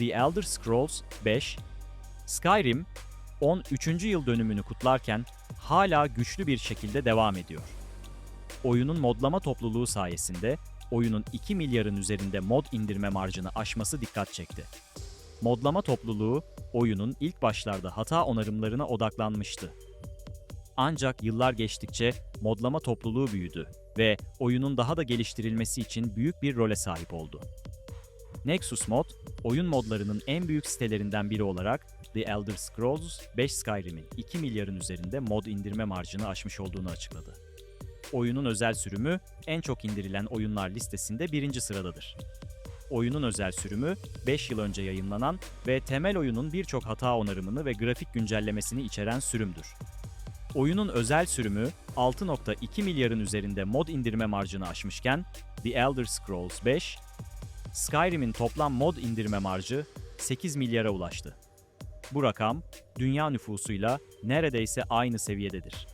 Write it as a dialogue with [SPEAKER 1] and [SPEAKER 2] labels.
[SPEAKER 1] The Elder Scrolls 5, Skyrim 13. yıl dönümünü kutlarken hala güçlü bir şekilde devam ediyor. Oyunun modlama topluluğu sayesinde oyunun 2 milyarın üzerinde mod indirme marjını aşması dikkat çekti. Modlama topluluğu oyunun ilk başlarda hata onarımlarına odaklanmıştı. Ancak yıllar geçtikçe modlama topluluğu büyüdü ve oyunun daha da geliştirilmesi için büyük bir role sahip oldu. Nexus Mod, oyun modlarının en büyük sitelerinden biri olarak The Elder Scrolls 5 Skyrim'in 2 milyarın üzerinde mod indirme marjını aşmış olduğunu açıkladı. Oyunun özel sürümü en çok indirilen oyunlar listesinde birinci sıradadır. Oyunun özel sürümü 5 yıl önce yayınlanan ve temel oyunun birçok hata onarımını ve grafik güncellemesini içeren sürümdür. Oyunun özel sürümü 6.2 milyarın üzerinde mod indirme marjını aşmışken The Elder Scrolls 5, Skyrim'in toplam mod indirme marjı 8 milyara ulaştı. Bu rakam dünya nüfusuyla neredeyse aynı seviyededir.